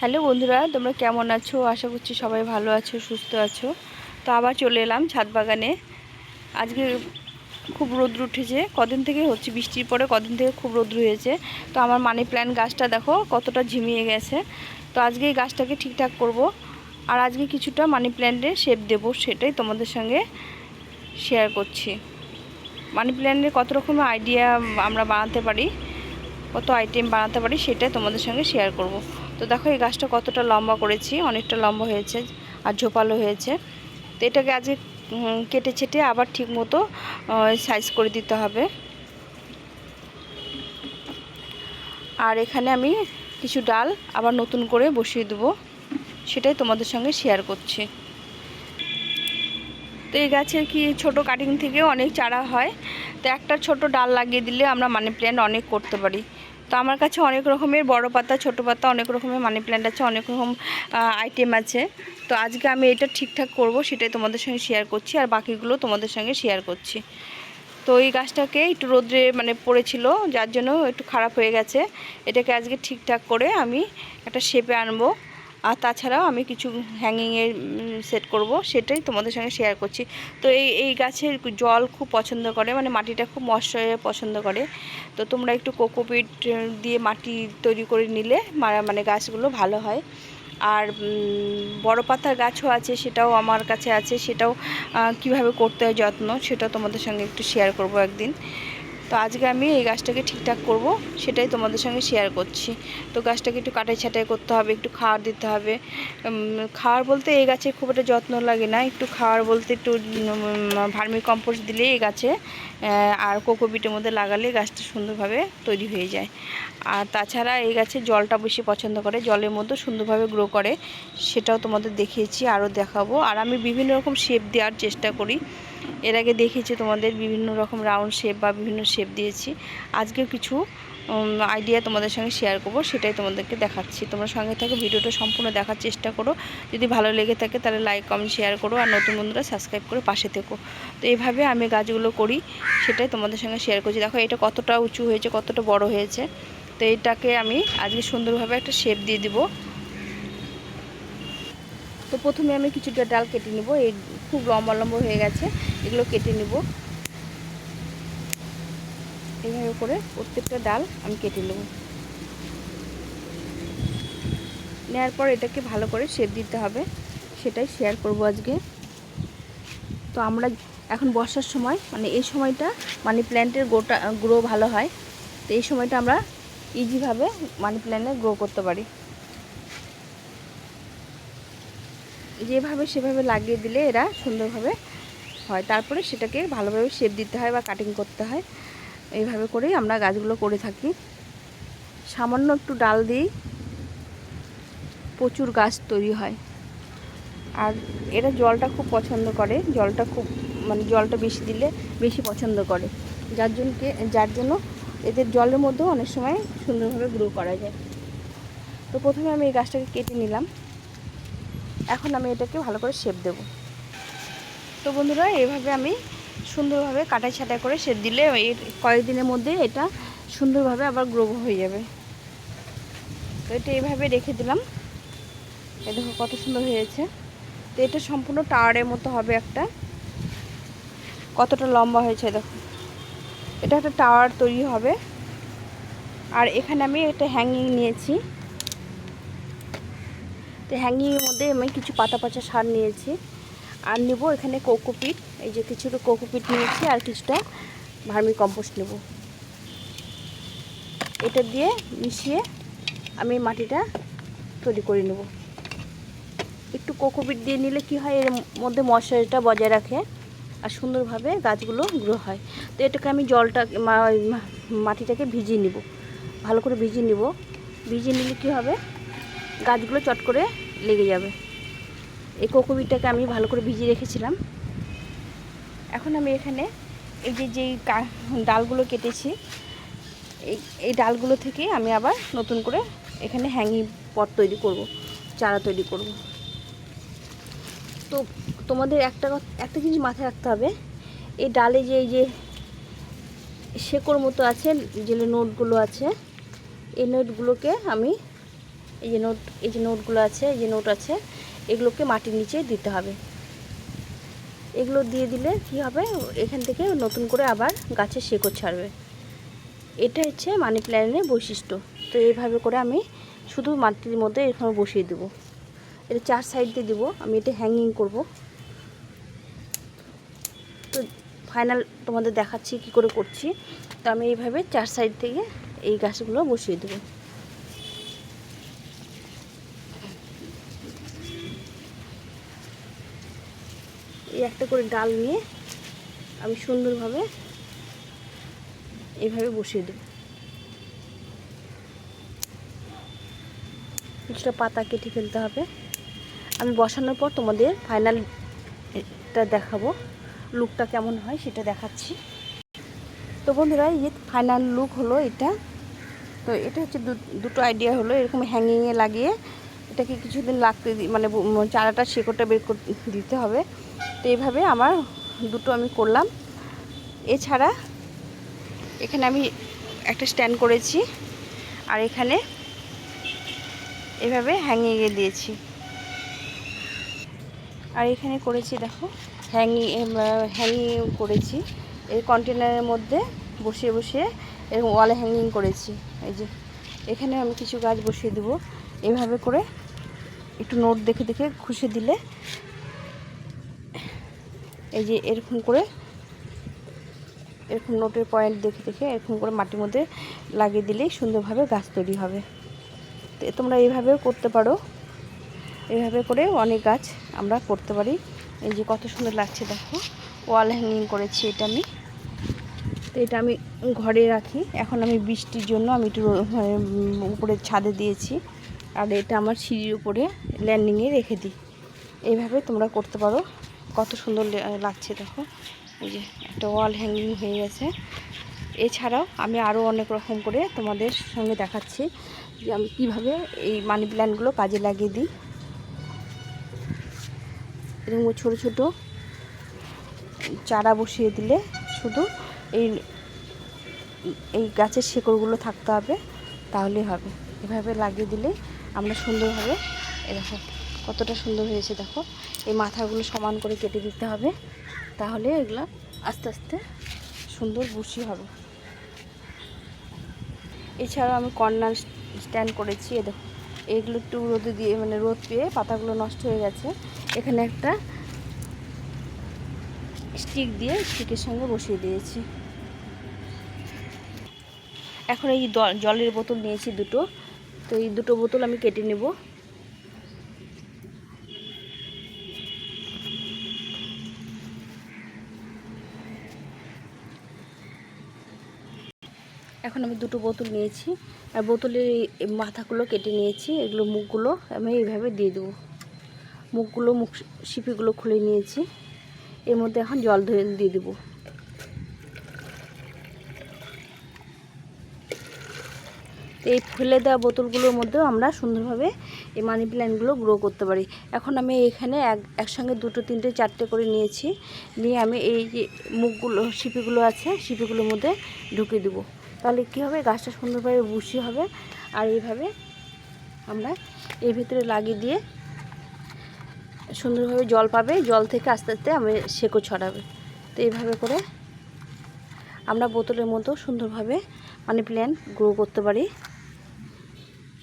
Hello বন্ধুরা, তোমরা কেমন আছো? আশা করছি সবাই ভালো আছো, সুস্থ আছো। তো আবার চলে এলাম ছাদ বাগানে। আজকে খুব রোদ্র উঠেছে। কদিন থেকে হচ্ছে বৃষ্টির পরে কদিন থেকে খুব রোদ্র হয়েছে। তো আমার মানি প্ল্যান্ট গাছটা দেখো, কতটা ঝিমিয়ে গেছে। তো আজকে এই গাছটাকে ঠিকঠাক করব। আর আজকে কিছুটা মানি প্ল্যান্টের শেপ দেবো, সেটাই তোমাদের সঙ্গে শেয়ার করছি। মানি প্ল্যান্টের কত রকমের আইডিয়া আমরা বানাতে পারি, কত আইটেম বানাতে পারি, সেটাই তোমাদের সঙ্গে শেয়ার করব। তো দেখো এই গাছটা কতটা লম্বা করেছি, অনেকটা লম্বা হয়েছে আর ঝোপালো হয়েছে। তো এটাকে আজকে কেটে ছেটে আবার ঠিক মতো সাইজ করে দিতে হবে। আর এখানে আমি কিছু ডাল আবার নতুন করে বসিয়ে দেবো, সেটাই তোমাদের সঙ্গে শেয়ার করছি। তো এই গাছের কি ছোট কাটিং থেকেও অনেক চারা হয়। তো একটা ছোট ডাল লাগিয়ে দিলে আমরা মানি প্ল্যান্ট অনেক করতে পারি। তো আমার কাছে অনেক রকমের বড় পাতা, ছোটো পাতা, অনেক রকমের মানি প্ল্যান্ট আছে, অনেক রকম আইটেম আছে। তো আজকে আমি এটা ঠিকঠাক করব, সেটাই তোমাদের সঙ্গে শেয়ার করছি আর বাকিগুলো তোমাদের সঙ্গে শেয়ার করছি। তো এই গাছটাকে একটু রোদ্রে মানে পড়েছিল, যার জন্য একটু খারাপ হয়ে গেছে। এটাকে আজকে ঠিকঠাক করে আমি একটা শেপে আনব। আর তাছাড়াও আমি কিছু হ্যাঙ্গিংয়ের সেট করব, সেটাই তোমাদের সঙ্গে শেয়ার করছি। তো এই এই গাছের জল খুব পছন্দ করে মানে মাটিটা খুব ময়শ্চার পছন্দ করে। তো তোমরা একটু কোকোপিট দিয়ে মাটি তৈরি করে নিলে মানে গাছগুলো ভালো হয়। আর বড় পাতার গাছও আছে, সেটাও আমার কাছে আছে, সেটাও কীভাবে করতে হয় যত্ন, সেটাও তোমাদের সঙ্গে একটু শেয়ার করব একদিন। তো আজকে আমি এই গাছটাকে ঠিকঠাক করব, সেটাই তোমাদের সঙ্গে শেয়ার করছি। তো গাছটাকে একটু কাটাই ছাটাই করতে হবে, একটু খাওয়ার দিতে হবে। খাওয়ার বলতে এই গাছে খুব একটা যত্ন লাগে না, একটু খাওয়ার বলতে একটু ভার্মি কম্পোস্ট দিলে এই গাছে আর কোকোপিটের মধ্যে লাগালে গাছটা সুন্দরভাবে তৈরি হয়ে যায়। আর তাছাড়া এই গাছে জলটা বেশি পছন্দ করে, জলের মধ্যে সুন্দরভাবে গ্রো করে, সেটাও তোমাদের দেখিয়েছি, আরও দেখাবো। আর আমি বিভিন্ন রকম শেপ দেওয়ার চেষ্টা করি। এর আগে দেখিয়েছি তোমাদের বিভিন্ন রকম রাউন্ড শেপ বা বিভিন্ন শেপ দিয়েছি। আজকেও কিছু আইডিয়া তোমাদের সঙ্গে শেয়ার করব, সেটাই তোমাদেরকে দেখাচ্ছি। তোমরা সঙ্গে থেকে, ভিডিওটা সম্পূর্ণ দেখার চেষ্টা করো। যদি ভালো লেগে থাকে তাহলে লাইক কমেন্ট শেয়ার করো। আর নতুন বন্ধুরা সাবস্ক্রাইব করে পাশে থেকো। তো এইভাবে আমি গাছগুলো করি, সেটাই তোমাদের সঙ্গে শেয়ার করছি। দেখো, এটা কতটা উঁচু হয়েছে, কতটা বড় হয়েছে। তো এটাকে আমি আজকে সুন্দরভাবে একটা শেপ দিয়ে দিব। তো প্রথমে আমি কিছুটা ডাল কেটে নিব। এই খুব লম্বা লম্বা হয়ে গেছে, এগুলো কেটে নিব। এইভাবে করে প্রত্যেকটা ডাল আমি কেটে নেব। নেওয়ার পর এটাকে ভালো করে শেপ দিতে হবে, সেটাই শেয়ার করব আজকে। তো আমরা এখন বর্ষার সময় মানে এই সময়টা, মানি প্ল্যান্টের গোটা, গ্রো ভালো হয়, তো এই সময়টা আমরা ইজিভাবে মানি প্ল্যান্টে গ্রো করতে পারি। যেভাবে সেভাবে লাগিয়ে দিলে এরা সুন্দরভাবে হয়। তারপরে সেটাকে ভালোভাবে শেপ দিতে হয় বা কাটিং করতে হয়। এইভাবে করেই আমরা গাছগুলো করে থাকি। সামান্য একটু ডাল দিয়েই প্রচুর গাছ তৈরি হয়। আর এরা জলটা খুব পছন্দ করে। জলটা খুব মানে জলটা বেশি দিলে বেশি পছন্দ করে। যার জন্যকে যার জন্য এদের জলের মধ্যেও অনেক সময় সুন্দরভাবে গ্রো করা যায়। তো প্রথমে আমি এই গাছটাকে কেটে নিলাম। এখন আমি এটাকে ভালো করে শেপ দেব। তো বন্ধুরা, এইভাবে আমি সুন্দরভাবে কাটাই ছাটাই করে শেপ দিলে এর কয়েকদিনের মধ্যে এটা সুন্দরভাবে আবার গ্রো হয়ে যাবে। তো এটা এইভাবে রেখে দিলাম। এই দেখো কত সুন্দর হয়েছে। তো এটা সম্পূর্ণ টাওয়ারের মতো হবে একটা। কতটা লম্বা হয়েছে দেখো। এটা একটা টাওয়ার তৈরি হবে। আর এখানে আমি একটা হ্যাঙ্গিং নিয়েছি। তো হ্যাঙ্গিংয়ের মধ্যে আমি কিছু পাতা পচা সার নিয়েছি। আর নেব এখানে কোকোপিট এই যে কিছুটা কোকোপিট নিয়েছি আর কিছুটা ভার্মি কম্পোস্ট নেব। এটা দিয়ে মিশিয়ে আমি মাটিটা তৈরি করে নেব। একটু কোকোপিট দিয়ে নিলে কি হয়, এর মধ্যে মশারিটা বজায় রাখে আর সুন্দরভাবে গাছগুলো গ্রো হয়। তো এটাকে আমি জলটা মাটিটাকে ভিজিয়ে নিব। ভালো করে ভিজিয়ে নিব। ভিজিয়ে নিলে কী হবে? গাছগুলো চট করে লেগে যাবে। এই কোকোপিটটাকে আমি ভালো করে ভিজিয়ে রেখেছিলাম। এখন আমি এখানে এই যে, যেই ডালগুলো কেটেছি, এই এই ডালগুলো থেকে আমি আবার নতুন করে এখানে হ্যাঙ্গিং পট তৈরি করব, চারা তৈরি করব। তো তোমাদের একটা একটা জিনিস মাথায় রাখতে হবে, এই ডালে যে, এই যে শেকড় মতো আছে, যে নোটগুলো আছে, এই নোটগুলোকে আমি এই যে নোট এই যে নোটগুলো আছে, এই যে নোট আছে, এগুলোকে মাটির নিচে দিতে হবে। এগুলো দিয়ে দিলে কি হবে? এখান থেকে নতুন করে আবার গাছের শেকড় ছাড়বে। এটা হচ্ছে মানি প্ল্যান্টের বৈশিষ্ট্য। তো এইভাবে করে আমি শুধু মাটির মধ্যে এখানে বসিয়ে দেবো। এটা চার সাইড দিয়ে দেবো। আমি এটা হ্যাঙ্গিং করব। তো ফাইনাল তোমাদের দেখাচ্ছি কি করে করছি। তো আমি এইভাবে চার সাইড থেকে এই গাছগুলো বসিয়ে দেবো। একটা করে ডাল নিয়ে আমি সুন্দরভাবে এইভাবে বসিয়ে দেব। কিছুটা পাতা কেটে ফেলতে হবে। আমি বসানোর পর তোমাদের ফাইনালটা দেখাবো লুকটা কেমন হয় সেটা দেখাচ্ছি। তো বন্ধুরা, এই ফাইনাল লুক হলো এটা। তো এটা হচ্ছে দুটো আইডিয়া হলো, এরকম হ্যাঙ্গিংয়ে লাগিয়ে এটাকে কিছুদিন লাগতে মানে চারাটা শেকড়টা বের করতে দিতে হবে। তো এইভাবে আমার দুটো আমি করলাম। এছাড়া এখানে আমি একটা স্ট্যান্ড করেছি আর এখানে এভাবে হ্যাঙ্গিংয়ে দিয়েছি। আর এখানে করেছি দেখো হ্যাঙ্গিং হ্যাঙ্গিং করেছি। এই কন্টেনারের মধ্যে বসিয়ে বসিয়ে এরকম ওয়ালে হ্যাঙ্গিং করেছি। এই যে, এখানে আমি কিছু গাছ বসিয়ে দেবো। এভাবে করে একটু নোট দেখে দেখে খুশি দিলে এই যে এরকম করে, এরকম নোটের পয়েন্ট দেখে দেখে এরকম করে মাটির মধ্যে লাগিয়ে দিলেই সুন্দরভাবে গাছ তৈরি হবে। তো তোমরা এইভাবেও করতে পারো। এইভাবে করে অনেক গাছ আমরা করতে পারি। এই যে কত সুন্দর লাগছে দেখো। ওয়াল হ্যাঙ্গিং করেছি এটা আমি। তো এটা আমি ঘরে রাখি। এখন আমি বৃষ্টির জন্য আমি একটু মানে উপরে ছাদে দিয়েছি। আর এটা আমার সিঁড়ির উপরে ল্যান্ডিংয়ে রেখে দিই। এইভাবে তোমরা করতে পারো। কত সুন্দর লাগছে দেখো। এই যে একটা ওয়াল হ্যাঙ্গিং হয়ে গেছে। এছাড়াও আমি আরও অনেক রকম করে তোমাদের সঙ্গে দেখাচ্ছি যে আমি কীভাবে এই মানি প্ল্যান্টগুলো কাজে লাগিয়ে দিই। এরকম ছোটো ছোটো চারা বসিয়ে দিলে শুধু এই এই গাছের শেকড়গুলো থাকতে হবে, তাহলেই হবে। এভাবে লাগিয়ে দিলে আমরা সুন্দরভাবে এ দেখো কতটা সুন্দর হয়েছে দেখো। এই মাথাগুলো সমান করে কেটে দিতে হবে। তাহলে এগুলো আস্তে আস্তে সুন্দর বুশি হবে। এছাড়াও আমি কর্নার স্ট্যান্ড করেছি, এ দেখো। এগুলো একটু রোদে দিয়ে মানে রোদ পেয়ে পাতাগুলো নষ্ট হয়ে গেছে। এখানে একটা স্টিক দিয়ে স্টিকের সঙ্গে বসিয়ে দিয়েছি। এখন এই জলের বোতল নিয়েছি দুটো। তো এই দুটো বোতল আমি কেটে নেব। এখন আমি দুটো বোতল নিয়েছি। আর বোতলের মাথাগুলো কেটে নিয়েছি, এগুলো মুখগুলো আমি এইভাবে দিয়ে দেবো। মুখগুলো, মুখ শিপিগুলো খুলে নিয়েছি। এর মধ্যে এখন জল ধরে দিয়ে দেবো। এই ফেলে দেওয়া বোতলগুলোর মধ্যেও আমরা সুন্দরভাবে এই মানি প্ল্যান্টগুলো গ্রো করতে পারি। এখন আমি এখানে এক, একসঙ্গে দুটো, তিনটে, চারটে করে নিয়েছি। নিয়ে আমি এই যে মুখগুলো, শিপিগুলো আছে, শিপিগুলোর মধ্যে ঢুকে দেবো। তাহলে কী হবে? গাছটা সুন্দরভাবে বুশি হবে। আর এইভাবে আমরা এর ভিতরে লাগিয়ে দিয়ে সুন্দরভাবে জল পাবে। জল থেকে আস্তে আস্তে আমি সেকো ছড়াবে। তো এইভাবে করে আমরা বোতলের মতো সুন্দরভাবে মানে প্ল্যান্ট গ্রো করতে পারি।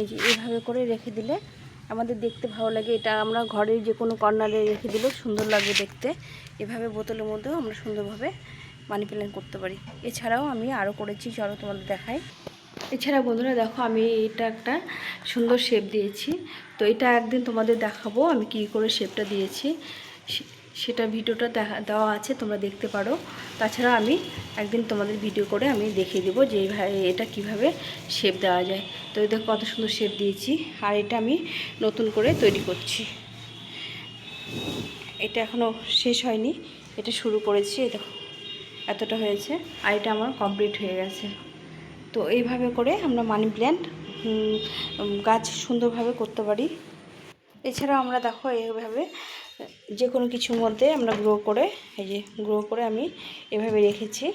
এই যে এইভাবে করে রেখে দিলে আমাদের দেখতে ভালো লাগে। এটা আমরা ঘরের যে কোনো কর্নারে রেখে দিলেও সুন্দর লাগে দেখতে। এভাবে বোতলের মধ্যেও আমরা সুন্দরভাবে মানি প্ল্যান্ট করতে পারি। এছাড়াও আমি আরও করেছি, চলো তোমাদের দেখাই। এছাড়া বন্ধুরা দেখো, আমি এটা একটা সুন্দর শেপ দিয়েছি। তো এটা একদিন তোমাদের দেখাবো, আমি কী করে শেপটা দিয়েছি। সেটা ভিডিওটা দেখা, দেওয়া আছে, তোমরা দেখতে পারো। তাছাড়া আমি একদিন তোমাদের ভিডিও করে আমি দেখিয়ে দেবো যে এইভাবে, এটা কীভাবে শেপ দেওয়া যায়। তো দেখো, কত সুন্দর শেপ দিয়েছি। আর এটা আমি নতুন করে তৈরি করছি। এটা এখনও শেষ হয়নি, এটা শুরু করেছি দেখো। এতটা হয়েছে, আর এটা আমার কমপ্লিট হয়ে গেছে। তো এইভাবে করে আমরা মানি প্ল্যান্ট গাছ সুন্দরভাবে করতে পারি। এছাড়াও আমরা দেখো এইভাবে, যে কোনো কিছুর মধ্যে আমরা গ্রো করে, এই যে গ্রো করে আমি এভাবে রেখেছি।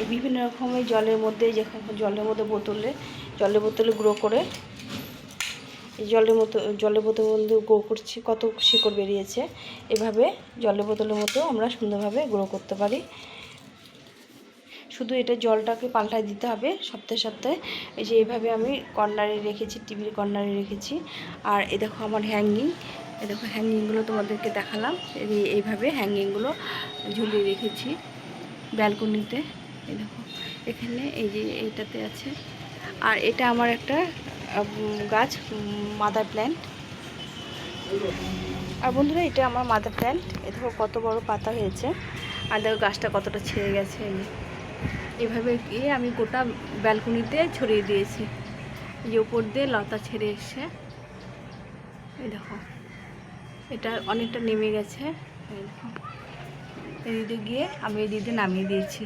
এই বিভিন্ন রকমের জলের মধ্যে, যে জলের মধ্যে বোতলে, জলের বোতলে গ্রো করে এই জলের মতো, জলের বোতল মধ্যে গ্রো করছি, কত শিকড় বেরিয়েছে, এভাবে জলের বোতলের মতো আমরা সুন্দরভাবে গ্রো করতে পারি। শুধু এটা জলটাকে পাল্টায় দিতে হবে, সপ্তাহে সপ্তাহে। এই যে এইভাবে আমি কর্নারে রেখেছি টিভির কর্নারে রেখেছি। আর এ দেখো আমার হ্যাঙ্গিং এ দেখো হ্যাঙ্গিংগুলো তোমাদেরকে দেখালাম। এই এইভাবে হ্যাঙ্গিংগুলো ঝুলিয়ে রেখেছি ব্যালকনিতে এই দেখো, এখানে এই যে এইটাতে আছে। আর এটা আমার একটা গাছ মাদার প্ল্যান্ট আর বন্ধুরা, এটা আমার মাদার প্ল্যান্ট এ দেখো কত বড় পাতা হয়েছে। আর দেখো গাছটা কতটা ছেড়ে গেছে। এভাবে গিয়ে আমি গোটা ব্যালকনিতে ছড়িয়ে দিয়েছি। এই যে উপর দিয়ে লতা ছেড়ে এসে এই দেখো, এটা অনেকটা নেমে গেছে। এই দেখো এই দিকে গিয়ে আমি এই দিকে নামিয়ে দিয়েছি।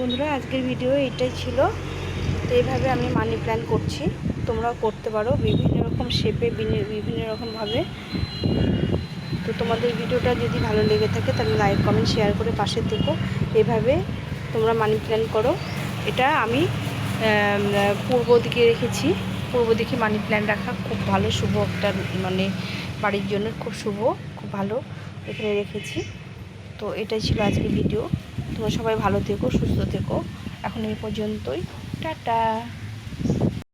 বন্ধুরা, আজকের ভিডিও এটাই ছিল। তো এইভাবে আমি মানি প্ল্যান করছি। তোমরাও করতে পারো। বিভিন্ন রকম শেপে বিভিন্ন রকমভাবে তো তোমাদের ভিডিওটা যদি ভালো লেগে থাকে, তাহলে লাইক কমেন্ট শেয়ার করে পাশে থেকো। এভাবে তোমরা মানি প্ল্যান করো। এটা আমি পূর্ব দিকে রেখেছি। পূর্ব দিকে মানি প্ল্যান রাখা খুব ভালো, শুভ একটা মানে বাড়ির জন্য খুব শুভ, খুব ভালো এখানে রেখেছি। তো এটাই ছিল আজকের ভিডিও তোমরা সবাই ভালো থেকো সুস্থ থেকো। এখন এই পর্যন্তই। টাটা।